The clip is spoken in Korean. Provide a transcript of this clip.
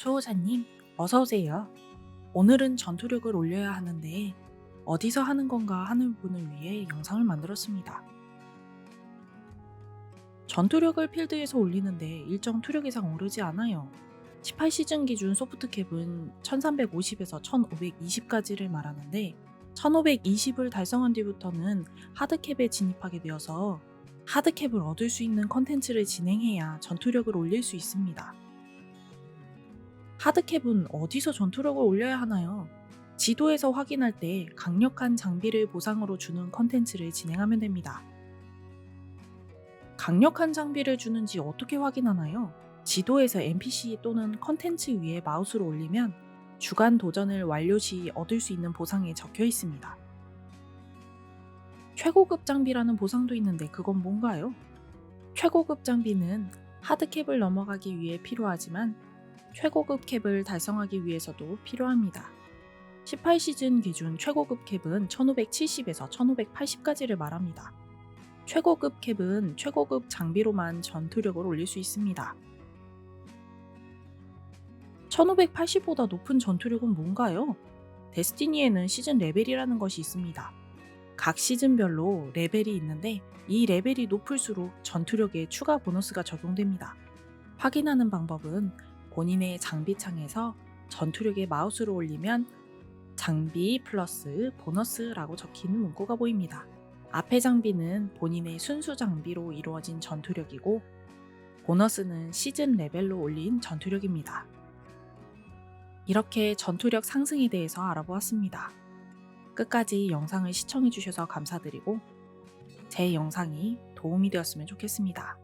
수호자님, 어서오세요. 오늘은 전투력을 올려야 하는데 어디서 하는 건가 하는 분을 위해 영상을 만들었습니다. 전투력을 필드에서 올리는데 일정 투력 이상 오르지 않아요. 18시즌 기준 소프트캡은 1350에서 1520까지를 말하는데 1520을 달성한 뒤부터는 하드캡에 진입하게 되어서 하드캡을 얻을 수 있는 컨텐츠를 진행해야 전투력을 올릴 수 있습니다. 하드캡은 어디서 전투력을 올려야 하나요? 지도에서 확인할 때 강력한 장비를 보상으로 주는 컨텐츠를 진행하면 됩니다. 강력한 장비를 주는지 어떻게 확인하나요? 지도에서 NPC 또는 컨텐츠 위에 마우스로 올리면 주간 도전을 완료 시 얻을 수 있는 보상에 적혀 있습니다. 최고급 장비라는 보상도 있는데 그건 뭔가요? 최고급 장비는 하드캡을 넘어가기 위해 필요하지만 최고급 캡을 달성하기 위해서도 필요합니다. 18시즌 기준 최고급 캡은 1570에서 1580까지를 말합니다. 최고급 캡은 최고급 장비로만 전투력을 올릴 수 있습니다. 1580보다 높은 전투력은 뭔가요? 데스티니에는 시즌 레벨이라는 것이 있습니다. 각 시즌별로 레벨이 있는데 이 레벨이 높을수록 전투력에 추가 보너스가 적용됩니다. 확인하는 방법은 본인의 장비 창에서 전투력에 마우스로 올리면 장비 플러스 보너스라고 적힌 문구가 보입니다. 앞의 장비는 본인의 순수 장비로 이루어진 전투력이고 보너스는 시즌 레벨로 올린 전투력입니다. 이렇게 전투력 상승에 대해서 알아보았습니다. 끝까지 영상을 시청해주셔서 감사드리고 제 영상이 도움이 되었으면 좋겠습니다.